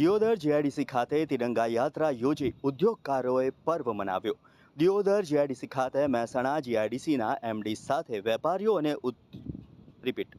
Deodar GIDC ખાતે તિરંગા યાત્રા યોજી ઉદ્યોગકારોએ પર્વ મનાવ્યો. દિયોદર જીઆઈડીસી ખાતે મહેસાણા જીઆઈડીસીના એમડી સાથે વેપારીઓ અને રિપીટ.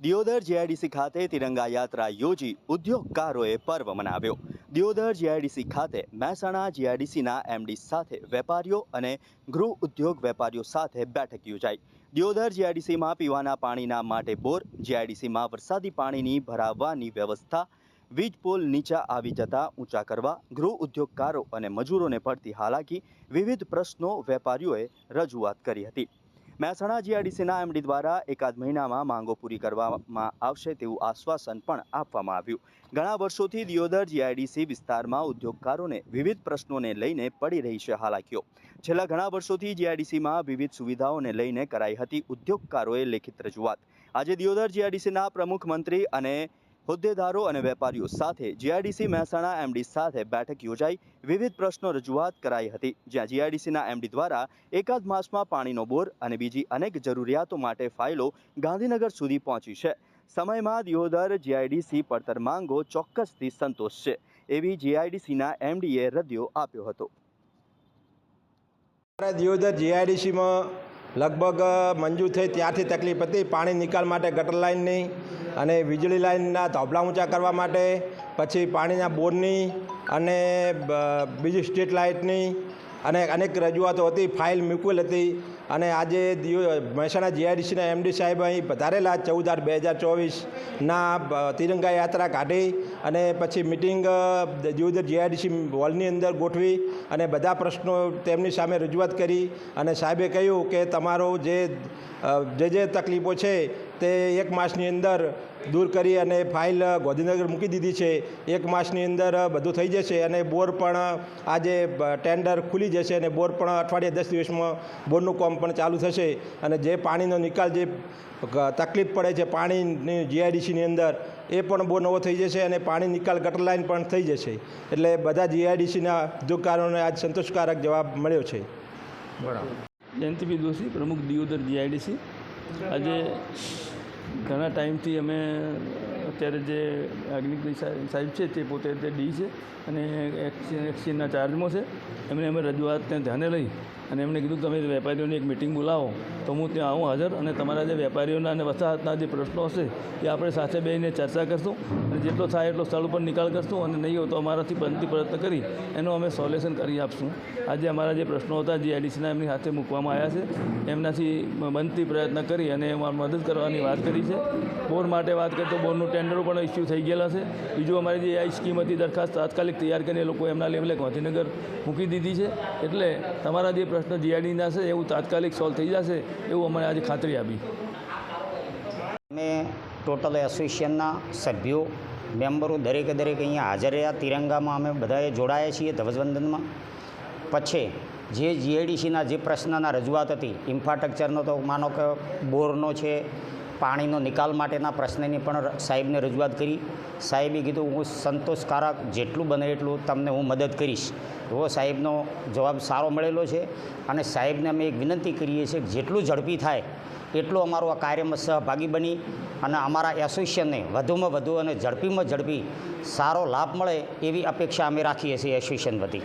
દિયોદર જીઆઈડીસી ખાતે તિરંગા યાત્રા યોજી ઉદ્યોગકારોએ પર્વ મનાવ્યો. દિયોદર જીઆઈડીસી ખાતે મહેસાણા જીઆઈડીસીના એમડી સાથે વેપારીઓ અને ગૃહ ઉદ્યોગ વેપારીઓ સાથે બેઠક યોજાઈ. દિયોદર જીઆઈડીસીમાં પીવાના પાણીના માટે બોર, જીઆઈડીસીમાં વરસાદી પાણીની ભરાવવાની વ્યવસ્થા, વીજ પોલ નીચા આવી જતા ઊંચા કરવા, ગૃહ ઉદ્યોગકારો અને મજૂરોને પડતી હાલાકી વિવિધ પ્રશ્નો વેપારીઓએ રજૂઆત કરી હતી. મહેસાણા જીઆઈડીસીના એમડી દ્વારા એકાદ મહિનામાં માંગો પૂરી કરવામાં આવશે તેવું આશ્વાસન પણ આપવામાં આવ્યું. ઘણા વર્ષોથી દિયોદર જીઆઈડીસી વિસ્તારમાં ઉદ્યોગકારોને વિવિધ પ્રશ્નોને લઈને પડી રહી છે હાલાકીઓ. છેલ્લા ઘણા વર્ષોથી જીઆઈડીસીમાં વિવિધ સુવિધાઓને લઈને કરાઈ હતી ઉદ્યોગકારોએ લેખિત રજૂઆત. આજે દિયોદર જીઆઈડીસીના પ્રમુખ મંત્રી અને હોદ્દેદારો અને વેપારીઓ સાથે જીઆઈડીસી મહેસાણા એમડી સાથે બેઠક યોજાઈ. વિવિધ પ્રશ્નો રજૂઆત કરાઈ હતી, જ્યાં જીઆઈડીસીના એમડી દ્વારા એકાદ માસમાં પાણીનો બોર અને બીજી અનેક જરૂરિયાતો માટે ફાઇલો ગાંધીનગર સુધી પહોંચી છે. સમયમાં દિયોદર જીઆઈડીસી પડતર માંગો ચોક્કસથી સંતોષ છે, એવી જીઆઈડીસીના એમડીએ રદિયો આપ્યો હતો. દિયોદર જીઆઈડીસીમાં લગભગ મંજૂર થઈ ત્યારથી તકલીફ હતી. પાણી નિકાલ માટે ગટર લાઇનની અને વીજળી લાઇનના ધોબલા ઊંચા કરવા માટે, પછી પાણીના બોરની અને બીજી સ્ટ્રીટ લાઇટની અને અનેક રજૂઆતો હતી, ફાઇલ મૂકેલ હતી. અને આજે મહેસાણા જીઆઈડીસીના એમડી સાહેબ અહીં પધારેલા ચૌદ આઠ બે હજાર ચોવીસના તિરંગા યાત્રા કાઢી અને પછી મિટિંગ દિયોદર જીઆઈડીસી હોલની અંદર ગોઠવી અને બધા પ્રશ્નો તેમની સામે રજૂઆત કરી. અને સાહેબે કહ્યું કે તમારો જે જે જે તકલીફો છે તે એક માસની અંદર દૂર કરી અને ફાઇલ ગાંધીનગર મૂકી દીધી છે. એક માસની અંદર બધું થઈ જશે અને બોર પણ આજે ટેન્ડર ખુલી જશે અને બોર પણ અઠવાડિયા દસ દિવસમાં બોરનું કામ પણ ચાલુ થશે. અને જે પાણીનો નિકાલ જે તકલીફ પડે છે પાણીની જીઆઈડીસીની અંદર, એ પણ બહુ નવો થઈ જશે અને પાણી નિકાલ ગટર લાઇન પણ થઈ જશે. એટલે બધા જીઆઈડીસીના ઉદ્યોગકારોને આજ સંતોષકારક જવાબ મળ્યો છે. જયંતિભાઈ દોશી, પ્રમુખ દિયોદર જીઆઈડીસી. આજે ઘણા ટાઈમથી અમે અત્યારે જે અગ્નિભાઈ સાહેબ છે તે પોતે તે ડી છે અને એક્સચેન્જ એક્સચેન્જના ચાર્જમાં છે. એમને અમે રજૂઆતને ધ્યાને લઈ અને એમણે કીધું તમે વેપારીઓની એક મિટિંગ બોલાવો. તો હું ત્યાં આવું હાજર અને તમારા જે વેપારીઓના અને વસાહતના જે પ્રશ્નો હશે એ આપણે સાથે બેસીને ચર્ચા કરશું અને જેટલો થાય એટલો સ્થળ ઉપર નિકાલ કરશું અને નહીં હોય તો અમારાથી બનતી પ્રયત્ન કરી એનું અમે સોલ્યુશન કરી આપશું. આજે અમારા જે પ્રશ્નો હતા જે જીઆઈડીસીના એમની હાથે મૂકવામાં આવ્યા છે, એમનાથી બનતી પ્રયત્ન કરી અને એમાં મદદ કરવાની વાત કરી છે. બોર માટે વાત કરીએ તો બોરનું ટેન્ડરો પણ ઇસ્યુ થઈ ગયેલા છે. બીજું અમારી જે આ સ્કીમ હતી, દરખાસ્ત તાત્કાલિક તૈયાર કરીને લોકો એમના લેવલે ગાંધીનગર મૂકી દીધી છે. એટલે તમારા જે પ્રશ્ન જીઆઈડીના છે, એવું તાત્કાલિક સોલ્વ થઈ જશે, એવું અમને આજે ખાતરી આપી. અમે ટોટલ એસોસિએશનના સભ્યો, મેમ્બરો દરેકે દરેક અહીંયા હાજર રહ્યા. તિરંગામાં અમે બધાએ જોડાયા છીએ ધ્વજવંદનમાં. પછી જે જીઆઈડીસીના જે પ્રશ્નના રજૂઆત હતી ઇન્ફ્રાસ્ટ્રક્ચરનો તો માનો કે બોરનો છે પાણીનો નિકાલ માટેના પ્રશ્નની પણ સાહેબને રજૂઆત કરી. સાહેબે કીધું, હું સંતોષકારક જેટલું બને એટલું તમને હું મદદ કરીશ. એવો સાહેબનો જવાબ સારો મળેલો છે અને સાહેબને અમે એક વિનંતી કરીએ છીએ કે જેટલું ઝડપી થાય, એટલું અમારું આ કાર્યમાં સહભાગી બની અને અમારા એસોસિએશનને વધુમાં વધુ અને ઝડપીમાં ઝડપી સારો લાભ મળે એવી અપેક્ષા અમે રાખીએ છીએ એસોસિએશન વતી.